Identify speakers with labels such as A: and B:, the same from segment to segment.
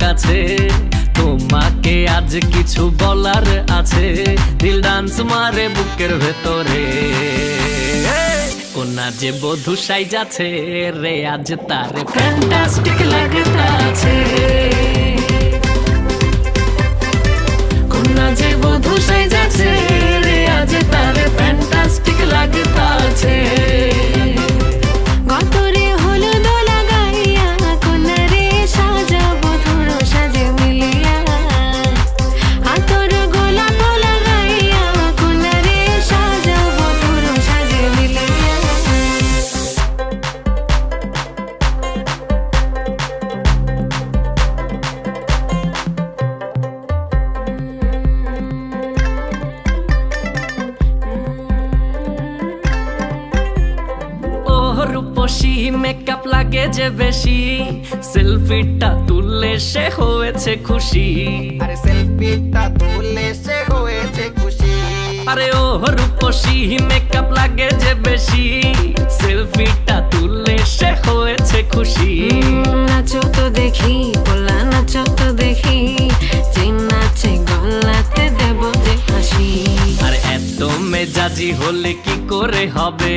A: কাছে। তোমাকে আজ কিছু বলার আছে। দিল ডান্স মারে বুকের ভেতরে। কোনা যে বধু সাই যাচ্ছে রে, আজ তার ফ্যান্টাস্টিক লাগতাছে কোনা যে বধু সাই যাচ্ছে রে, আজ তার ফ্যান্টাস্টিক লাগতাছে
B: গতরে
A: সেলফিটা তুললে সে হয়েছে খুশি।
C: আরে সেলফিটা তুলে সে হয়েছে খুশি।
A: আরে ও রূপসী মেকআপ লাগে যে বেশি। সেলফিটা তুললে সে হয়েছে খুশি।
B: নাচো তো দেখি পোলা নাচো তো দেখি। যে নাচে গলাতে দেব যে হাসি।
A: আর এত মেজাজি হলে কি করে হবে?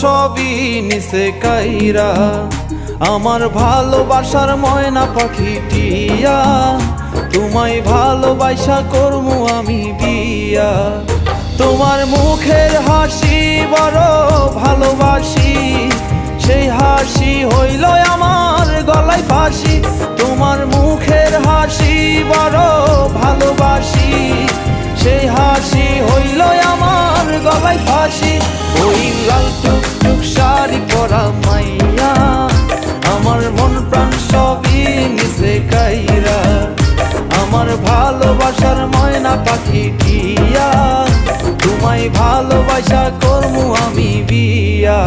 D: সবই নিচে কাইরা। আমার ভালোবাসার ময়না পাখি টিয়া তোমায় ভালোবাসা করমু আমি বিয়া। তোমার মুখের হাসি বড় ভালোবাসি, সেই হাসি হইল আমার গলায় ফাঁসি। তোমার মুখের হাসি বড় ভালোবাসি। সেই হাসি হইল আমার গলায় ফাঁসি। ওই লাল টুকটুক শাড়ি পরা মাইয়া, আমার মন প্রাণ সবই নিচে কাইরা। আমার ভালোবাসার ময়না পাখি টিয়া, তোমায় ভালোবাসা করমু আমি বিয়া।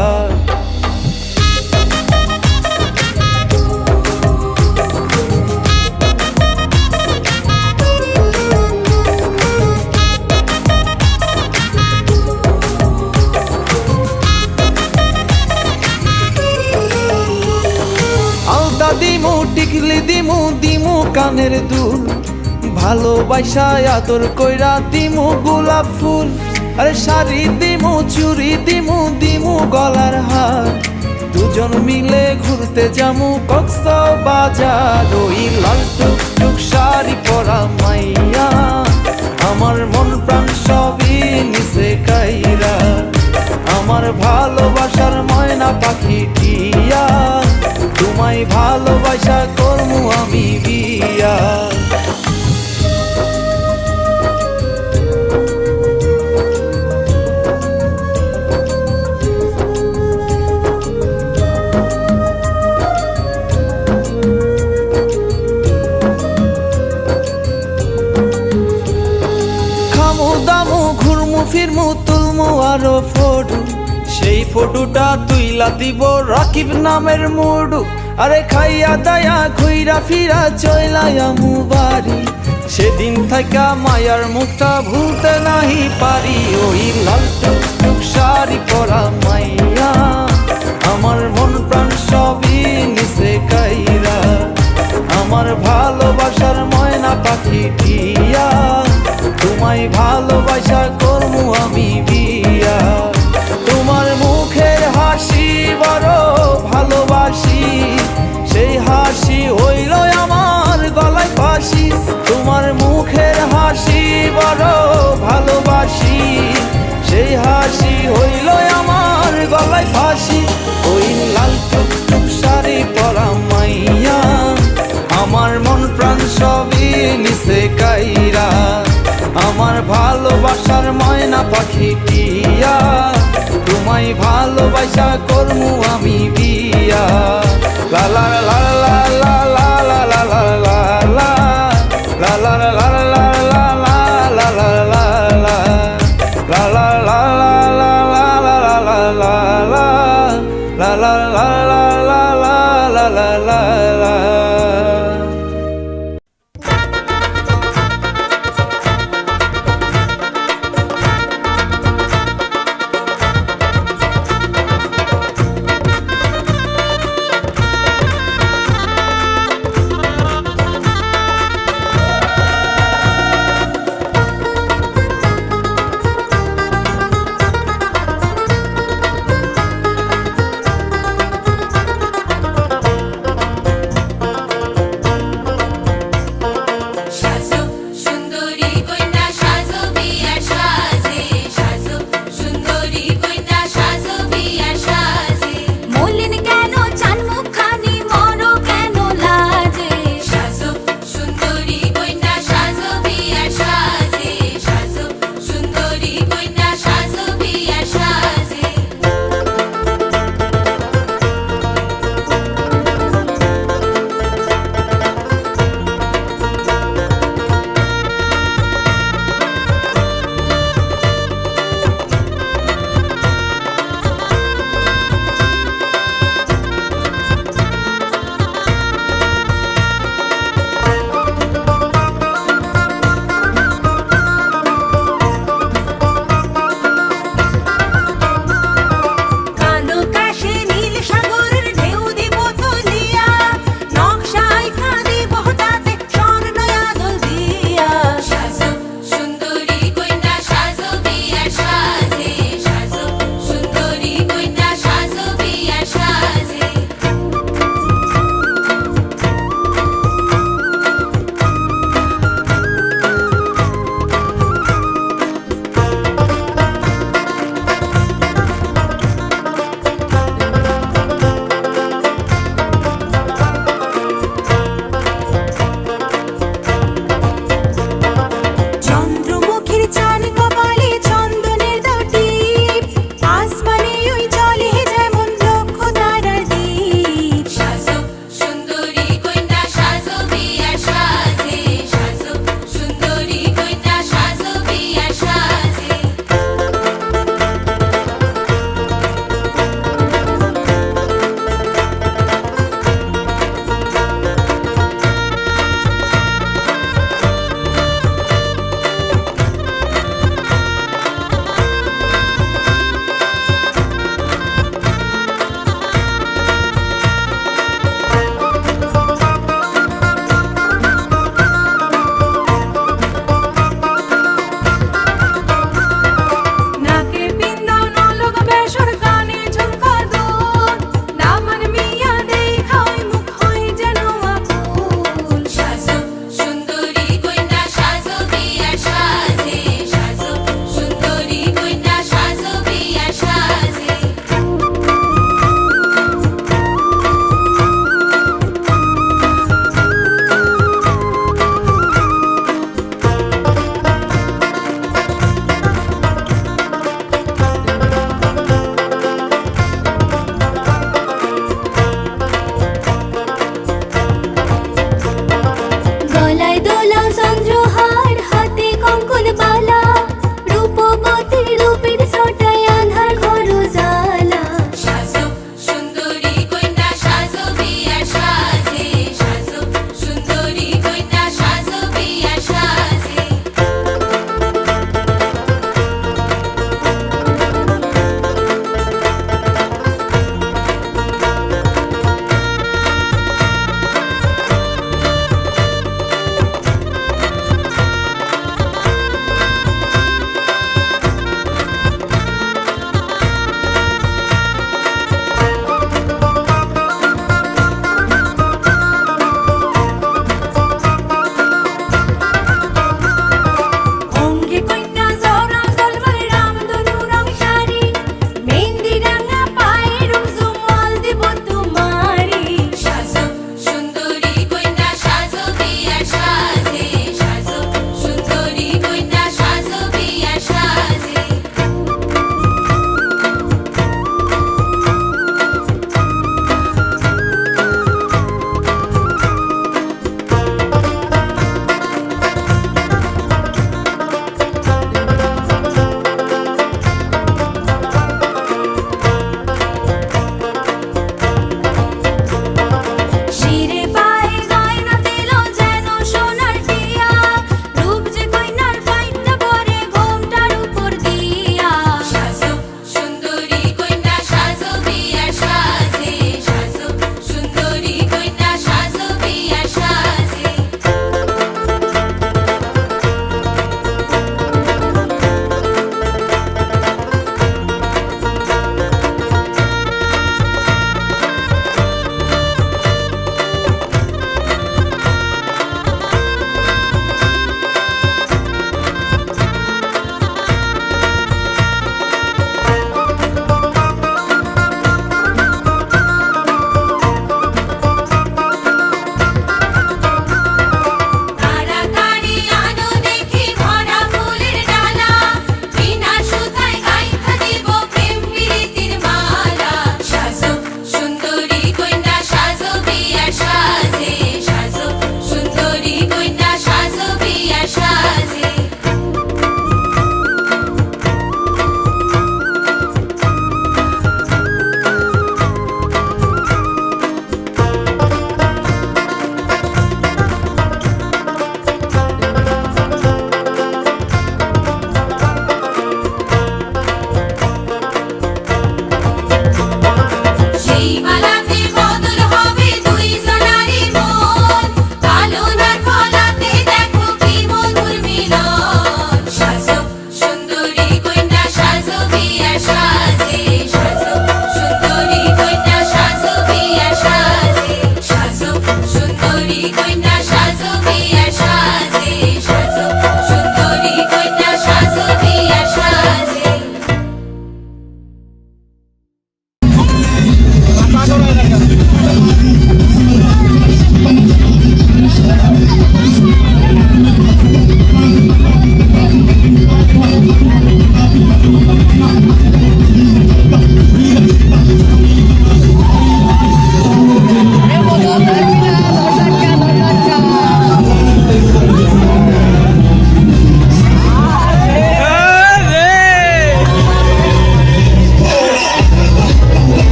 D: দিমু দিমু কানের দুল। ভালোবাসা আদর কইরা দিমু গোলাপ ফুল। আরে শাড়ি দিমু চুরি দিমু দিমু গলার হার। দুজন মিলে ঘুরতে যামু কক্স বাজার ওই লাল টুক টুক শাড়ি পরা মাইয়া। আমার মন প্রাণ সবই নিচে কাইরা। আমার ভালোবাসার ময়না ফটোটা তুইলা দিব রাকিব নামের মুডু। আরে খাইয়া দায়া ঘুইরা ফিরা চইলায়ামু বাড়ি সেদিন থাকা মায়ার মুখটা ভুলতে নাহি পারি। ওই লাল টুক শাড়ি পরা মাইয়া, আমার মন প্রাণ সবই নিচে কাইরা। আমার ভালোবাসার ময়না পাখি টিয়া, তোমায় ভালোবাসা করমু আমি নিচে কাইরা আমার ভালোবাসার ময়না পাখি টিয়া তোমায় ভালোবাসা করমু আমি বিয়া। লালা লা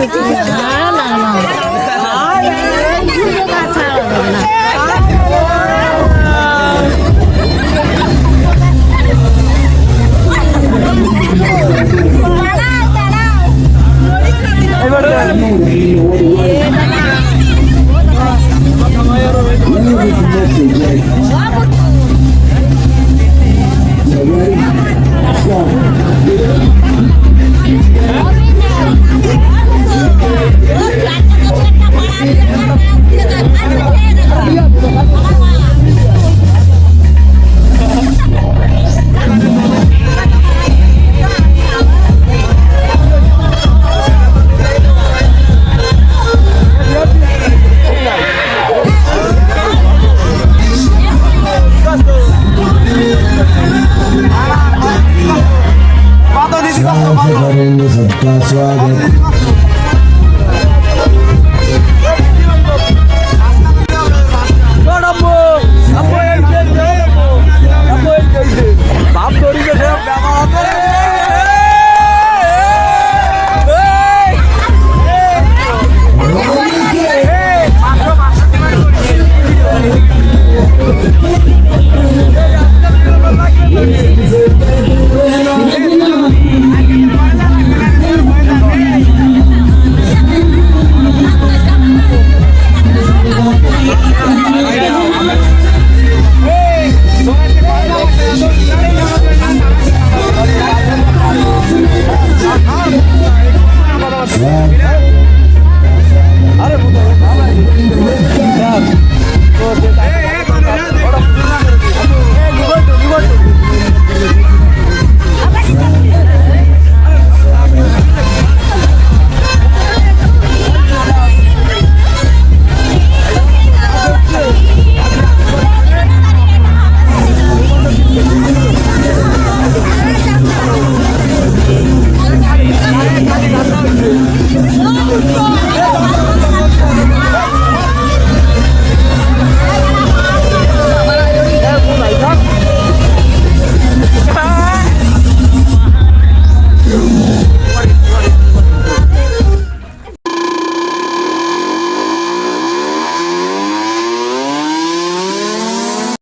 E: 你